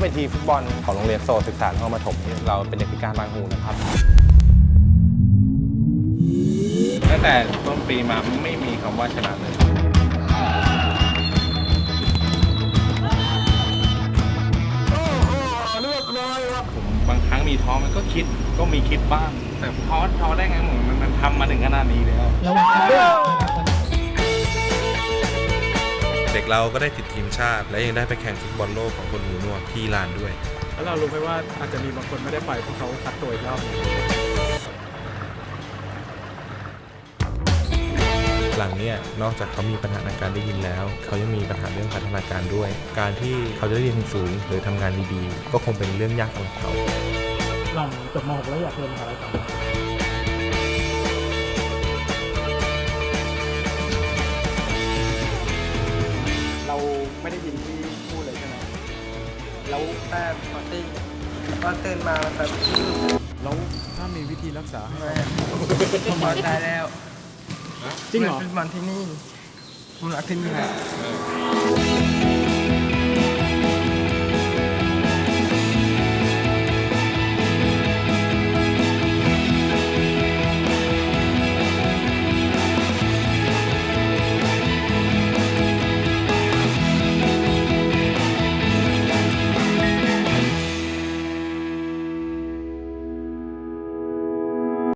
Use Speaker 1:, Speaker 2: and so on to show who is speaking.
Speaker 1: เป็นทีมฟุตบอลของโรงเรียนโซศึกษานครปฐมนี่เราเป็นเด็กพิการบางหูนะครับ ตั้งแต่ต้นปีมาไม่มีคำว่าชนะเลย ผมบางครั้งมีท้อมันก็คิดก็มีคิดบ้าง แต่ท้อท้อได้ไงเหมือนมันมันทำมาถึงขนาดนี้แล้ว
Speaker 2: ระวังด้ว
Speaker 3: เด็กเราก็ได้ติดทีมชาติ และยังได้ไปแข่งฟุตบอลโลกของคนหูหนวกที่อิหร่านด้วย
Speaker 4: แล้วเรารู้ไหมว่าอาจจะมีบางคนไม่ได้ไปเพราะเขาคัดตัวอีกรอบหนึ่ง
Speaker 3: หลังเนี่ยนอกจากเขามีปัญหาในการได้ยินแล้ว เขายังมีปัญหาเรื่องพัฒนาการด้วย การที่เขาจะได้เรียนสูงหรือทำงานดีๆ ก็คงเป็นเรื่องยากสำหรับเขา
Speaker 4: หลังจบม .6 แล้วอยากเรียนมหาลัยต่อ แล้ว
Speaker 5: แต่ปกติพอตื่นมาแล้วแบบ
Speaker 4: แล้วถ้ามีวิธีรักษาให้เรา
Speaker 5: พอใจแล้ว
Speaker 4: จริงเหรอ
Speaker 5: ฟุตบอลที่นี่ผมรักที่นี่ครับ